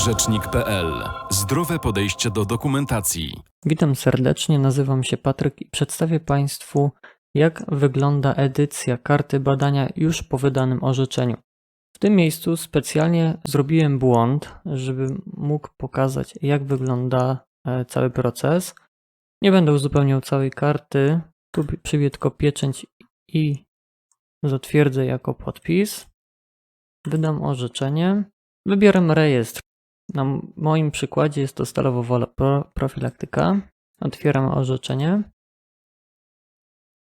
eorzecznik.pl. Zdrowe podejście do dokumentacji. Witam serdecznie, nazywam się Patryk i przedstawię Państwu, jak wygląda edycja karty badania już po wydanym orzeczeniu. W tym miejscu specjalnie zrobiłem błąd, żeby mógł pokazać, jak wygląda e, cały proces. Nie będę uzupełniał całej karty, tu przybiję tylko pieczęć i zatwierdzę jako podpis. Wydam orzeczenie. Wybieram rejestr. Na moim przykładzie jest to stalowo profilaktyka. Otwieram orzeczenie.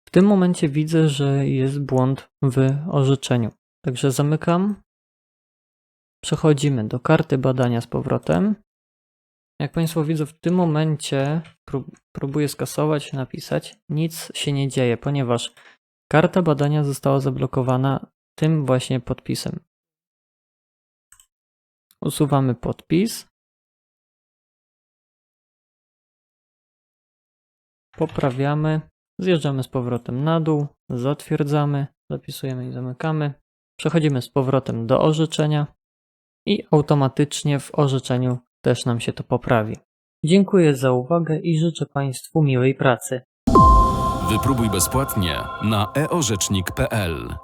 W tym momencie widzę, że jest błąd w orzeczeniu. Także zamykam. Przechodzimy do karty badania z powrotem. Jak Państwo widzą, w tym momencie prób- próbuję skasować, napisać. Nic się nie dzieje, ponieważ karta badania została zablokowana tym właśnie podpisem. Usuwamy podpis. Poprawiamy. Zjeżdżamy z powrotem na dół. Zatwierdzamy. Zapisujemy i zamykamy. Przechodzimy z powrotem do orzeczenia. I automatycznie w orzeczeniu też nam się to poprawi. Dziękuję za uwagę i życzę Państwu miłej pracy. Wypróbuj bezpłatnie na eorzecznik.pl.